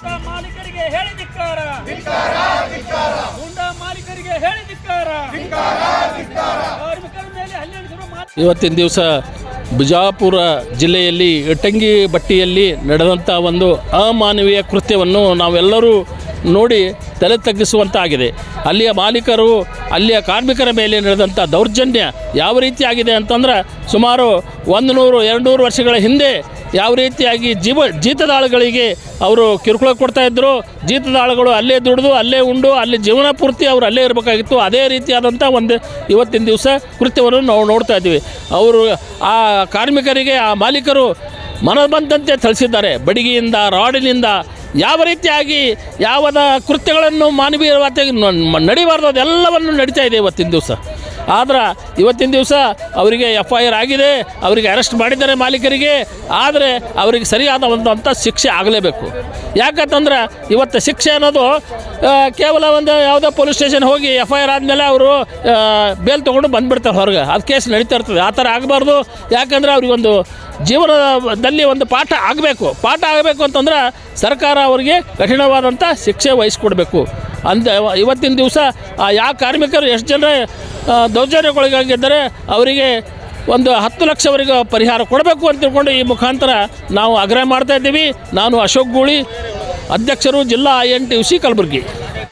ಮಾಲೀಕರಿಗೆ ಹೇಳಿ ಧಿಕ್ಕಾರ. ಮಾಲೀಕರಿಗೆ ಹೇಳಿ ಧಿಕ್ಕಾರ. ಕಾರ್ಮಿಕರ ಮೇಲೆ ಇವತ್ತಿನ ದಿವಸ ಬಿಜಾಪುರ ಜಿಲ್ಲೆಯಲ್ಲಿ ಇಟ್ಟಂಗಿ ಬಟ್ಟಿಯಲ್ಲಿ ನಡೆದಂಥ ಒಂದು ಅಮಾನವೀಯ ಕೃತ್ಯವನ್ನು ನಾವೆಲ್ಲರೂ ನೋಡಿ ತಲೆ ತಗ್ಗಿಸುವಂತಾಗಿದೆ. ಅಲ್ಲಿಯ ಮಾಲೀಕರು, ಅಲ್ಲಿಯ ಕಾರ್ಮಿಕರ ಮೇಲೆ ನಡೆದಂಥ ದೌರ್ಜನ್ಯ ಯಾವ ರೀತಿಯಾಗಿದೆ ಅಂತಂದ್ರೆ ಸುಮಾರು ಒಂದು ನೂರು, ಎರಡು ನೂರು ವರ್ಷಗಳ ಹಿಂದೆ ಯಾವ ರೀತಿಯಾಗಿ ಜೀವ ಜೀತದಾಳುಗಳಿಗೆ ಅವರು ಕಿರುಕುಳ ಕೊಡ್ತಾ ಇದ್ದರು ಜೀತದಾಳುಗಳು ಅಲ್ಲೇ ದುಡಿದು, ಅಲ್ಲೇ ಉಂಡು, ಅಲ್ಲಿ ಜೀವನ ಪೂರ್ತಿ ಅವರು ಅಲ್ಲೇ ಇರಬೇಕಾಗಿತ್ತು. ಅದೇ ರೀತಿಯಾದಂಥ ಒಂದು ಇವತ್ತಿನ ದಿವಸ ಕೃತ್ಯವನ್ನು ನಾವು ನೋಡ್ತಾ ಇದ್ದೀವಿ. ಅವರು ಆ ಕಾರ್ಮಿಕರಿಗೆ, ಆ ಮಾಲೀಕರು ಮನ ಬಂದಂತೆ ಥಳಿಸಿದ್ದಾರೆ. ಬಡಿಗೆಯಿಂದ, ರಾಡಿನಿಂದ ಯಾವ ರೀತಿಯಾಗಿ ಯಾವದ ಕೃತ್ಯಗಳನ್ನು ಮಾನವೀಯವಾಗಿ ನಡಿಬಾರ್ದು, ಅದೆಲ್ಲವನ್ನು ನಡೀತಾ ಇದೆ ಇವತ್ತಿನ ದಿವಸ. ಆದ್ರೆ ಇವತ್ತಿನ ದಿವಸ ಅವರಿಗೆ ಎಫ್ ಐ ಆರ್ ಆಗಿದೆ, ಅವರಿಗೆ ಅರೆಸ್ಟ್ ಮಾಡಿದ್ದಾರೆ ಮಾಲೀಕರಿಗೆ, ಆದರೆ ಅವರಿಗೆ ಸರಿಯಾದ ಒಂದು ಅಂತ ಶಿಕ್ಷೆ ಆಗಲೇಬೇಕು. ಯಾಕಂತಂದ್ರೆ ಇವತ್ತು ಶಿಕ್ಷೆ ಅನ್ನೋದು ಕೇವಲ ಒಂದು ಯಾವುದೋ ಪೊಲೀಸ್ ಸ್ಟೇಷನ್ ಹೋಗಿ ಎಫ್ ಐ ಆರ್ ಆದಮೇಲೆ ಅವರು ಬೇಲ್ ತೊಗೊಂಡು ಬಂದುಬಿಡ್ತಾರೆ ಹೊರಗೆ. ಅದು ಕೇಸ್ ನಡೀತಾ ಇರ್ತದೆ. ಆ ಥರ ಆಗಬಾರ್ದು. ಯಾಕಂದರೆ ಅವರಿಗೊಂದು ಜೀವನದಲ್ಲಿ ಒಂದು ಪಾಠ ಆಗಬೇಕು. ಪಾಠ ಆಗಬೇಕು ಅಂತಂದ್ರೆ ಸರ್ಕಾರ ಅವರಿಗೆ ಕಠಿಣವಾದಂಥ ಶಿಕ್ಷೆ ವಹಿಸ್ಕೊಡ್ಬೇಕು. ಅಂದ ಇವತ್ತಿನ ದಿವಸ ಆ ಯಾವ ಕಾರ್ಮಿಕರು ಎಷ್ಟು ಜನ ಆ, ದೌರ್ಜನ್ಯಕ್ಕೊಳಗಾಗಿದ್ದರೆ ಅವರಿಗೆ ಒಂದು ಹತ್ತು ಲಕ್ಷವರೆಗೆ ಪರಿಹಾರ ಕೊಡಬೇಕು ಅಂತ ತಿಳ್ಕೊಂಡು ಈ ಮುಖಾಂತರ ನಾವು ಆಗ್ರಹ ಮಾಡ್ತಾ ಇದ್ದೀವಿ. ನಾನು ಅಶೋಕ್ ಗೂಳಿ ಅಧ್ಯಕ್ಷರು ಜಿಲ್ಲಾ I N T U C Kalaburagi.